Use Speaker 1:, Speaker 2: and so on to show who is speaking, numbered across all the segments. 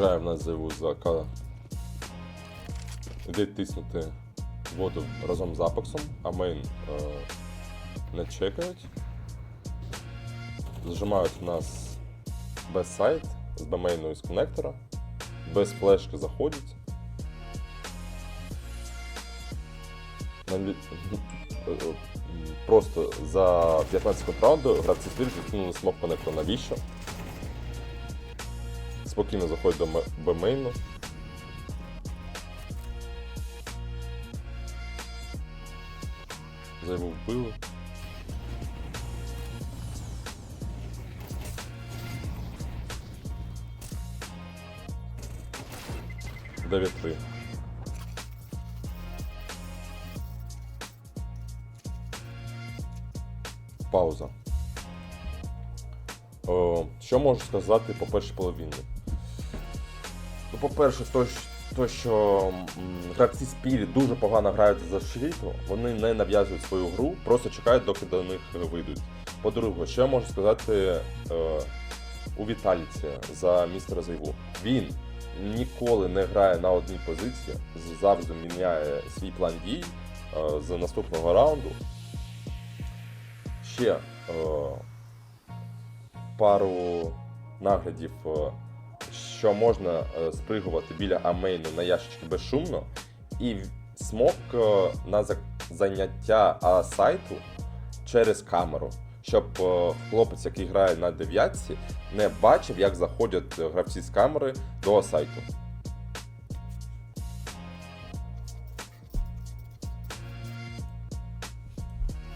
Speaker 1: Грає в заяву за Іде тиснути воду разом з апексом, а мейн е, не чекають. Зажимають в нас без сайт з бмейну із коннектора, без флешки заходять. Просто за 15 секунд раунду гравці Spirit відкинули смок коннектор. Навіщо? Спокійно заходять до бмейну. Заяву вбили. Дев'ять три. Пауза. Що можу сказати по першій половині? По-перше, то, то що гравці Spirit дуже погано грають за шріту, вони не нав'язують свою гру, просто чекають, доки до них вийдуть. По-друге, що я можу сказати е, у Віталіці за містера Зайву? Він ніколи не грає на одній позиції, завжди міняє свій план дій е, з наступного раунду. Ще е, пару наглядів, е, що можна е, спригувати біля амейну на ящички безшумно, і смок е, на за- заняття а, сайту через камеру, щоб е, хлопець, який грає на дев'ятці, не бачив, як заходять гравці з камери до сайту.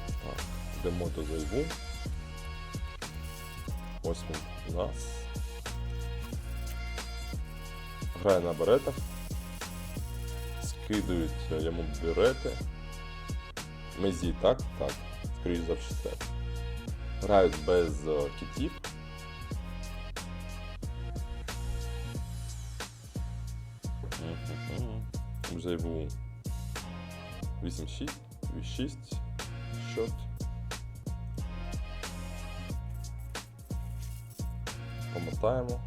Speaker 1: Так, йдемо до зайву. Ось він у нас. Грає на беретах. Скидують йому берети. Мезі, так? Так. Скоріш за все. Грають без е, кітів. Мгм. Зайву 8-6, 6 счет. Помотаємо.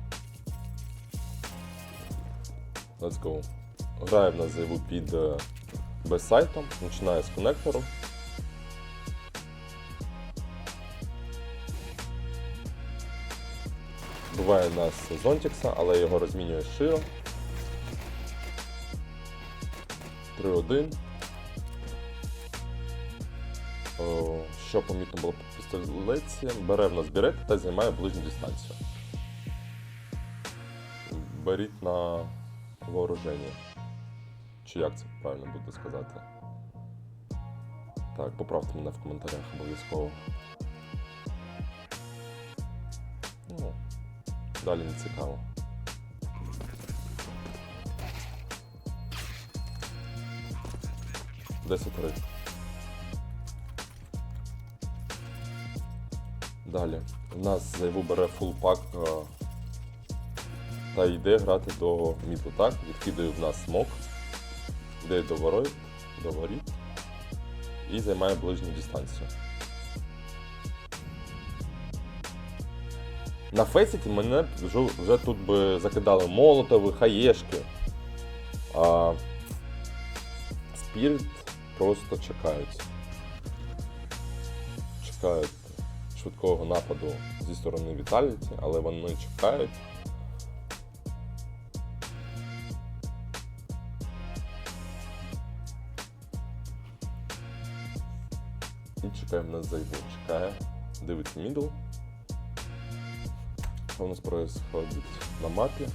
Speaker 1: Let's go. Грає в нас заяву під е, безсайтом, починає з коннектору. Буває у нас Зонтікса, але його розмінює широ. 3-1. Що помітно було по пістолеті, бере в нас бірет та займає ближню дистанцію. Беріть на вооруження. Чи як це правильно буде сказати? Так, поправте мене в коментарях обов'язково. Ну, далі не цікаво. Десять три. Далі. У нас заяву бере фул пак е, та йде грати до міду, так? Відкидує в нас смок, йде до ворот, до воріт і займає ближню дистанцію. На фейсіті мене вже, вже тут би закидали молотови, хаєшки. А Спірит просто чекають. Чекають швидкого нападу зі сторони Віталіті, але вони чекають. Чекаємо на зайву. Чекає, дивиться мідл. Що у нас происходит на мапі?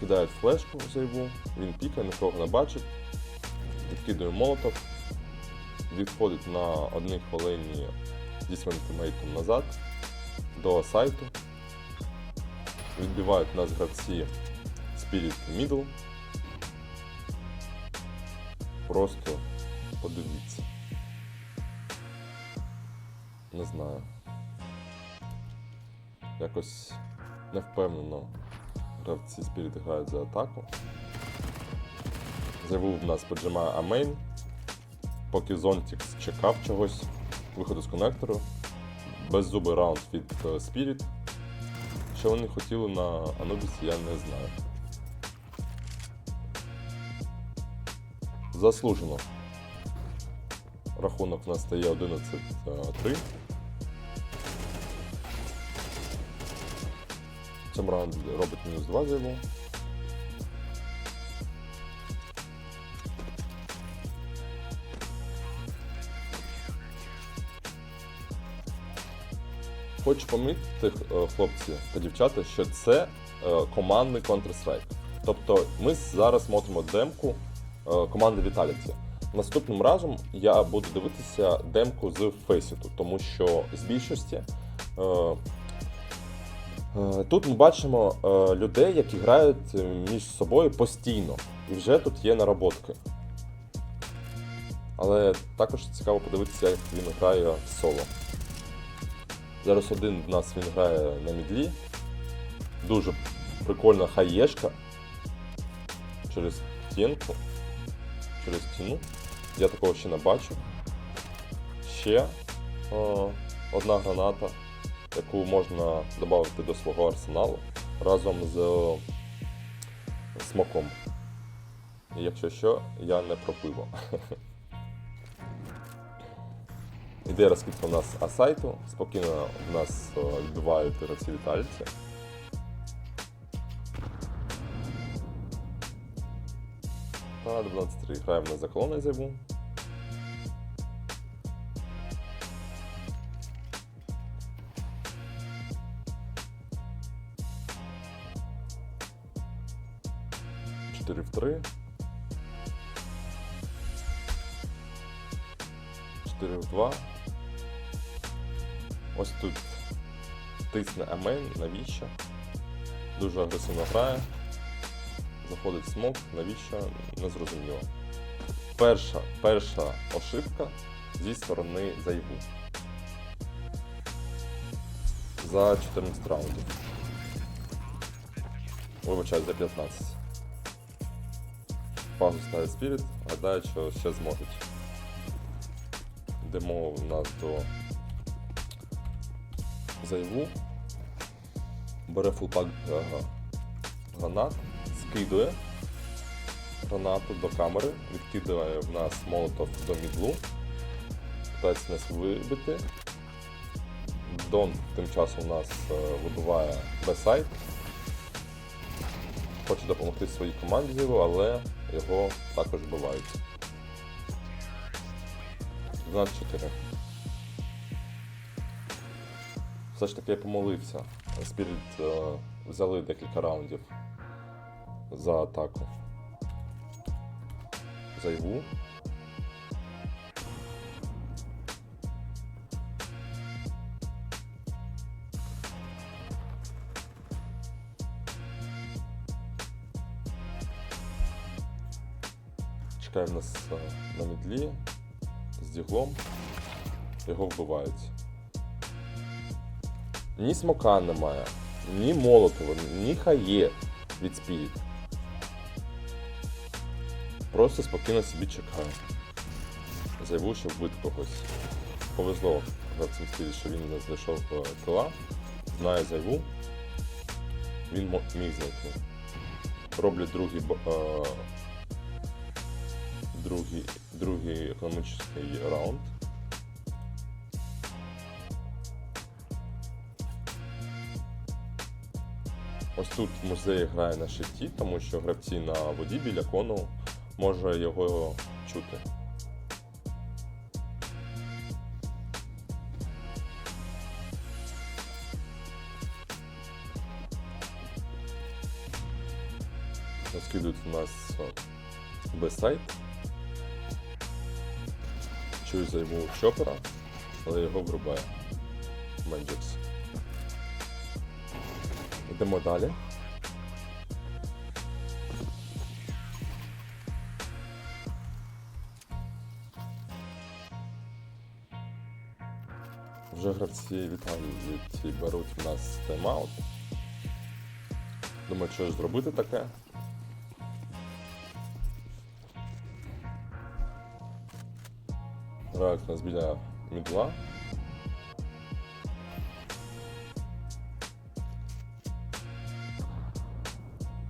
Speaker 1: Кидають флешку в зайву, він пікає, нікого не бачить, відкидує молотов, відходить на одній хвилині зі своїм тімейтом назад до сайту. Відбивають нас гравці Spirit Middle. Просто подивіться. Не знаю. Якось невпевнено гравці Спіріт грають за атаку. Зайву в нас поджимає Амейн, поки Зонтікс чекав чогось, виходу з конектору, беззубий раунд від е, Спіріт. Що вони хотіли на Анубісі, я не знаю. Заслужено. Рахунок в нас стає 11-3. В цьому раунді робить мінус 2 за йому. Хочу помітити, е, хлопці та дівчата, що це е, командний Counter-Strike. Тобто ми зараз смотримо демку е, команди Vitality. Наступним разом я буду дивитися демку з Фейсіту, тому що з більшості тут ми бачимо е, людей, які грають е, між собою постійно. І вже тут є наработки. Але також цікаво подивитися, як він грає в соло. Зараз один в нас він грає на мідлі. Дуже прикольна хаєшка. Через стінку. Через стіну. Я такого ще не бачив. Ще о, одна граната, яку можна додати до свого арсеналу разом з о, смоком. Якщо що, я не про пиво. Іде розкидка у нас асайту, спокійно в нас о, відбивають гравці вітальці. Та 12 граємо на заколони зайву. Чотири в 4 в 2. Ось тут тисне Амейн, навіщо? Дуже агресивно грає. Заходить смок, навіщо? Не зрозуміло. Перша, перша ошибка зі сторони зайву. За 14 раундів. Вибачаю, за 15. Паузу ставить Спіріт, гадаю, що ще зможуть. Йдемо в нас до зайву. Бере фулпак е, гранат, скидує гранату до камери, відкидає в нас молотов до мідлу, питається нас вибити. Дон тим часом у нас е, вибиває бесайт. Хоче допомогти своїй команді але його також вбивають. 12-4. Все ж таки я помолився. Спіріт е, взяли декілька раундів за атаку. Зайву. Чекає в нас е, на мідлі з діглом. Його вбивають. Ні смока немає, ні молотова, ні хає від спіріт. Просто спокійно собі чекає. Зайву, щоб вбити когось. Повезло гравцям спіріт, що він не знайшов е, кила. Знає зайву. Він міг знайти. Роблять другий, е, другий, другий економічний раунд. Ось тут музей грає на щиті, тому що гравці на воді біля кону може його чути. Розкидують у нас бесайт. Чую займу чопера, але його врубає. Менджекс. Йдемо далі. Вже гравці Віталії беруть в нас тайм-аут. Думаю, що ж зробити таке. Грають у нас біля мідла.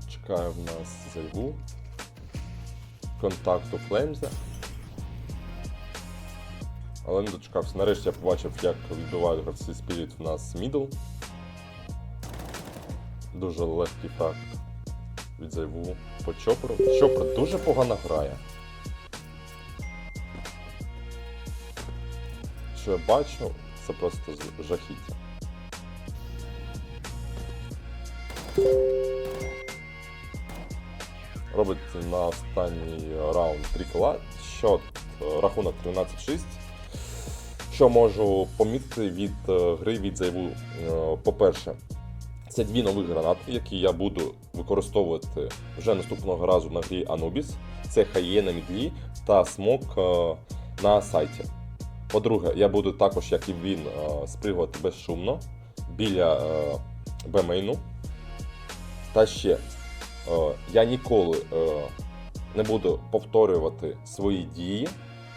Speaker 1: Чекає в нас зайву. контакту Флеймза. Але не дочекався. Нарешті я побачив, як відбивають гравці Spirit в нас мідл. Дуже легкий фраг від зайву по Чопору. Чопор дуже погано грає. Що я бачу, це просто жахіття. Робить на останній раунд 3 кіла. Счет е, рахунок 13-6. Що можу помітити від е, гри від зайву? Е, По-перше, це дві нові гранати, які я буду використовувати вже наступного разу на грі Anubis. Це Хає на мідлі та смок на сайті. По-друге, я буду також, як і він, е, спригувати безшумно біля е, Б-мейну. Та ще, е, я ніколи не буду повторювати свої дії,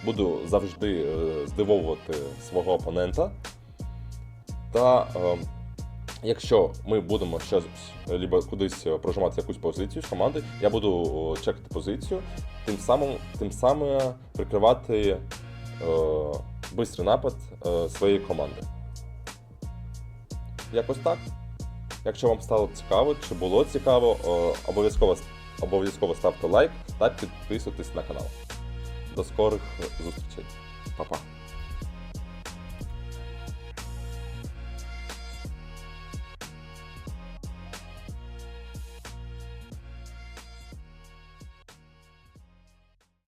Speaker 1: буду завжди здивовувати свого опонента. Та якщо ми будемо щось либо кудись прожимати якусь позицію з команди, я буду чекати позицію, тим самим, тим самим прикривати бистрий напад е, своєї команди. Якось так. Якщо вам стало цікаво чи було цікаво, е, обов'язково, обов'язково ставте лайк та підписуйтесь на канал. До скорих зустрічей. Па-па.